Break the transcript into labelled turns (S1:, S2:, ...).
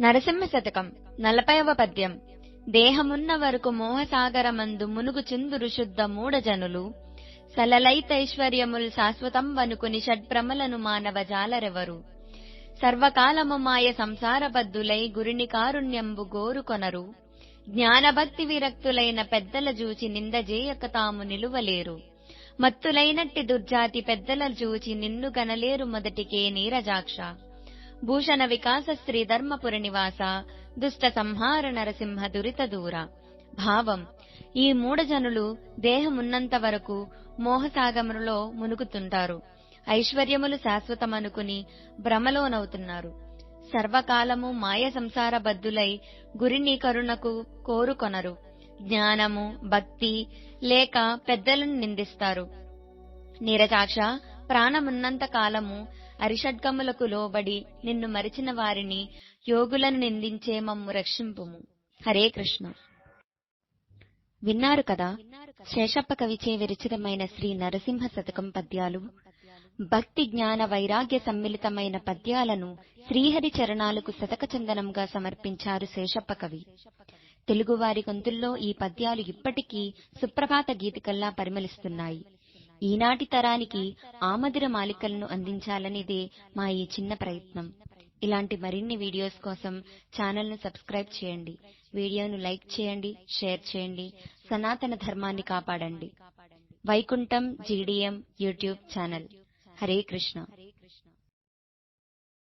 S1: నరసింహ శతకం నలభైవ పద్యం. దేహమున్న వరకు మోహసాగరమందు మునుగు చిందురు శుద్ధ మూఢజనులు. సలలైతైశ్వర్యముల్ శాశ్వతం వనుకుని షడ్ప్రమలను మానవ జాలరెవరు. సర్వకాలము మాయ సంసారబద్ధులై గురిని కారుణ్యంబు గోరుకొనరు జ్ఞానభక్తి విరక్తులైన పెద్దల జూచి నిందజేయక తాము నిలువలేరు. మత్తులైనట్టి దుర్జాతి పెద్దల జూచి నిన్ను గనలేరు మొదటికే నీరజాక్ష. భూషణ వికాస శ్రీ ధర్మపురి నివాస దుష్ట సంహార నరసింహ దురిత దూర. భావం ఈ మూఢజనులు దేహమున్నంత వరకు మోహసాగములో మునుగుతుంటారు. ఐశ్వర్యములు శాశ్వతమనుకుని భ్రమలోనవుతున్నారు. సర్వకాలము మాయ సంసార బద్దులై గురిని కరుణకు కోరుకొనరు. జ్ఞానము భక్తి లేక పెద్దలను నిందిస్తారు. నీరజాక్ష ప్రాణమున్నంత కాలము అరిషడ్గములకు లోబడి నిన్ను మరిచిన వారిని యోగులను నిందించే మమ్ము రక్షింపుము. హరే కృష్ణ. విన్నారు కదా శేషప్ప కవిచే విరచితమైన శ్రీ నరసింహ శతకం పద్యాలు? భక్తి జ్ఞాన వైరాగ్య సమ్మిళితమైన పద్యాలను శ్రీహరి చరణాలకు శతక చందనంగా సమర్పించారు శేషప్ప కవి. తెలుగువారి గొంతుల్లో ఈ పద్యాలు ఇప్పటికీ సుప్రభాత గీతికల్లా పరిమళిస్తున్నాయి. ఈనాటి తరానికి ఆమదిర మాలికలను అందించాలనేదే మా ఈ చిన్న ప్రయత్నం. ఇలాంటి మరిన్ని వీడియోస్ కోసం ఛానల్ను సబ్స్క్రైబ్ చేయండి. వీడియోను లైక్ చేయండి షేర్ చేయండి సనాతన ధర్మాన్ని కాపాడండి. Vaikuntham GDM YouTube channel. Hare Krishna.